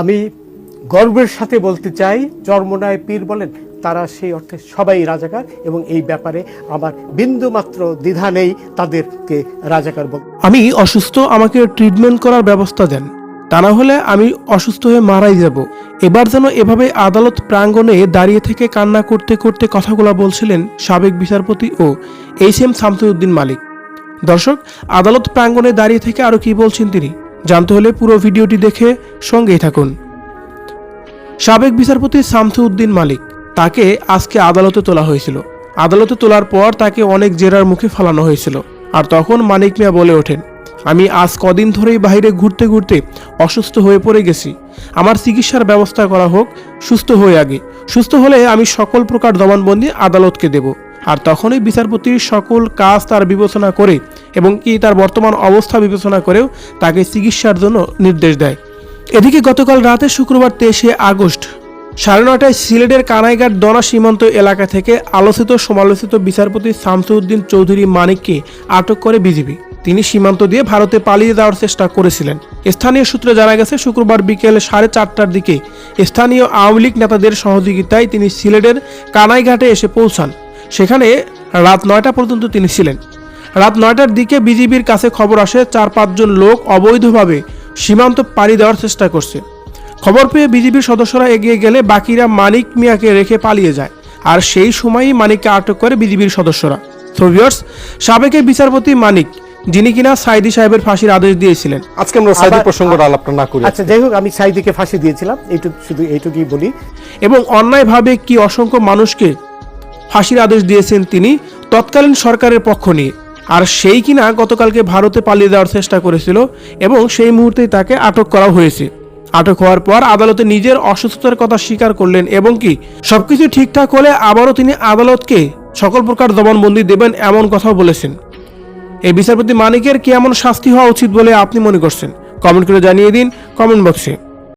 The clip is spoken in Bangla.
আমি গর্বের সাথে বলতে চাই, চর্মনায় পীর বলেন, তারা সেই অর্থে সবাই রাজাকার এবং এই ব্যাপারে আমার বিন্দুমাত্র দ্বিধা নেই তাদেরকে রাজাকার বল আমি অসুস্থ, আমাকে ট্রিটমেন্ট করার ব্যবস্থা দেন। তা না হলে আমি অসুস্থ হয়ে মারাই যাব। এবার যেন এভাবে আদালত প্রাঙ্গণে দাঁড়িয়ে থেকে কান্না করতে করতে কথাগুলো বলছিলেন সাবেক বিচারপতি ও এইচ এম শামসুদ্দিন মালিক। দর্শক, আদালত প্রাঙ্গণে দাঁড়িয়ে থেকে আরও কি বলছেন তিনি? জানতে হলে পুরো ভিডিওটি দেখে সঙ্গেই থাকুন। সাবেক বিচারপতি শামসুদ্দিন মালিক তাকে আজকে আদালতে তোলা হয়েছিল। আদালতে তোলার পর তাকে অনেক জেরার মুখে ফালানো হয়েছিল। আর তখন মানিক মিয়া বলে ওঠেন, আমি আজ কদিন ধরেই বাইরে ঘুরতে ঘুরতে অসুস্থ হয়ে পড়ে গেছি। আমার চিকিৎসার ব্যবস্থা করা হোক, সুস্থ হয়ে আগে। সুস্থ হলে আমি সকল প্রকার দমনবন্দি আদালতকে দেব। আর তখনই বিচারপতির সকল কাজ তার বিবেচনা করে এবং কি তার বর্তমান অবস্থা বিবেচনা করেও তাকে চিকিৎসার জন্য নির্দেশ দেয়। এদিকে গতকাল রাতে শুক্রবার তেইশে আগস্ট সাড়ে নটায় সিলেটের কানাইঘাট দনা সীমান্ত এলাকা থেকে আলোচিত সমালোচিত বিচারপতি শামসুদ্দিন চৌধুরী মানিককে আটক করে বিজিবি। তিনি সীমান্ত দিয়ে ভারতে পালিয়ে যাওয়ার চেষ্টা করেছিলেন। স্থানীয় সূত্রে জানা গেছে, শুক্রবার বিকেল সাড়ে চারটার দিকে স্থানীয় আওয়ামী লীগ নেতাদের সহযোগিতায় তিনি সিলেটের কানাইঘাটে এসে পৌঁছান। সেখানে রাত নয়টা পর্যন্ত তিনি ছিলেন। রাত নয়টার দিকে বিজিবির কাছে খবর আসে চার পাঁচজন লোক অবৈধভাবে সীমান্ত পাড়ি দেওয়ার চেষ্টা করছে। খবর পেয়ে বিজিবির সদস্যরা এগিয়ে গেলে বাকিরা মানিক মিয়াকে রেখে পালিয়ে যায় আর সেই সময়ই মানিককে আটক করে বিজিবির সদস্যরা। তো ভিউয়ার্স সাবেক বিচারপতি মানিক যিনি কিনা সাইদি সাহেবের ফাঁসির আদেশ দিয়েছিলেন। আজকে আমরা সাইদি প্রসঙ্গটা আলাপটা না করি আচ্ছা যাই হোক আমি সাইদিকে ফাঁসি দিয়েছিলাম এইটুকু শুধু এইটুকুই বলি। এবং অন্যায়ভাবে কি অসংখ্য মানুষকে ফাঁসির আদেশ দিয়েছেন তিনি তৎকালীন সরকারের পক্ষ নিয়ে। আর সেই কিনা গতকালকে ভারতে পালিয়ে দেওয়ার চেষ্টা করেছিল এবং সেই মুহূর্তেই তাকে আটক করা হয়েছে। আটক হওয়ার পর আদালতে নিজের অসুস্থতার কথা স্বীকার করলেন এবং কি সবকিছু ঠিকঠাক হলে আবারও তিনি আদালতকে সকল প্রকার জবানবন্দি দেবেন এমন কথাও বলেছেন। এই বিচারপতি মানিকের কি এমন শাস্তি হওয়া উচিত বলে আপনি মনে করছেন? কমেন্ট করে জানিয়ে দিন কমেন্ট বক্সে।